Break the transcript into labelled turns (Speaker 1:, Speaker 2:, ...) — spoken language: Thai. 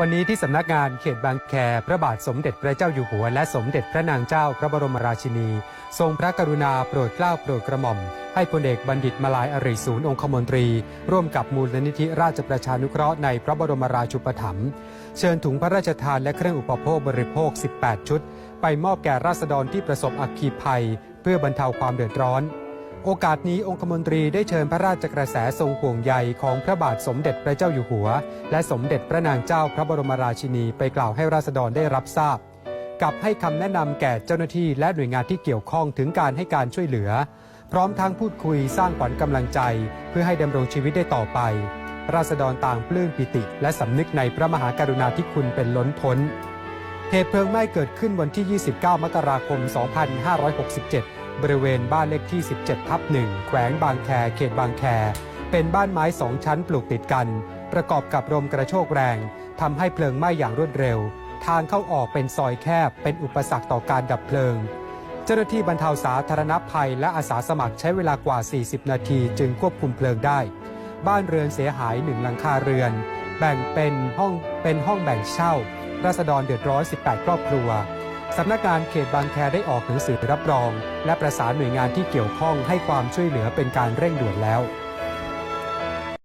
Speaker 1: วันนี้ที่สำนักงานเขตบางแค พระบาทสมเด็จพระเจ้าอยู่หัว และสมเด็จพระนางเจ้าพระบรมราชินี ทรงพระกรุณาโปรดเกล้าโปรดกระหม่อม ให้พลเอกบัณฑิตมาลายอริศูนย์องคมนตรี ร่วมกับมูลนิธิราชประชานุเคราะห์ในพระบรมราชูปถัมภ์เชิญถุงพระราชทานและเครื่องอุปโภคบริโภค 18 ชุด ไปมอบแก่ราษฎรที่ประสบอัคคีภัย เพื่อบรรเทาความเดือดร้อน โอกาสนี้องคมนตรีได้เชิญพระราชกระแสทรงห่วงใยของพระบาทสมเด็จพระเจ้าอยู่หัว และสมเด็จพระนางเจ้าพระบรมราชินีไปกล่าวให้ราษฎรได้รับทราบ กับให้คำแนะนำแก่เจ้าหน้าที่และหน่วยงานที่เกี่ยวข้องถึงการให้การช่วยเหลือ พร้อมทั้งพูดคุยสร้างขวัญกำลังใจ เพื่อให้ดำรงชีวิตได้ต่อไป ราษฎรต่างปลื้มปิติ และสำนึกในพระมหากรุณาธิคุณเป็นล้นพ้นเหตุเพลิงไหม้เกิดขึ้นวันที่ 29 มกราคม 2567 บริเวณบ้านเลขที่ 17ทับ1แขวงบางแค เขตบางแค เป็นบ้านไม้สองชั้นปลูกติดกัน ประกอบกับลมกระโชกแรงทำให้เพลิงไหม้อย่างรวดเร็ว ทางเข้าออกเป็นซอยแคบ เป็นอุปสรรคต่อการดับเพลิง เจ้าหน้าที่บรรเทาสาธารณภัย และอาสาสมัครใช้เวลากว่า 40 นาทีจึงควบคุมเพลิงได้ บ้านเรือนเสียหายหนึ่งหลังคาเรือน แบ่งเป็นห้องเป็นห้องแบ่งเช่าราษฎรเดือดร้อน 18 ครอบครัว สำนักงานเขตบางแคได้ออกหนังสือรับรอง และประสานหน่วยงานที่เกี่ยวข้องให้ความช่วยเหลือเป็นการเร่งด่วนแล้ว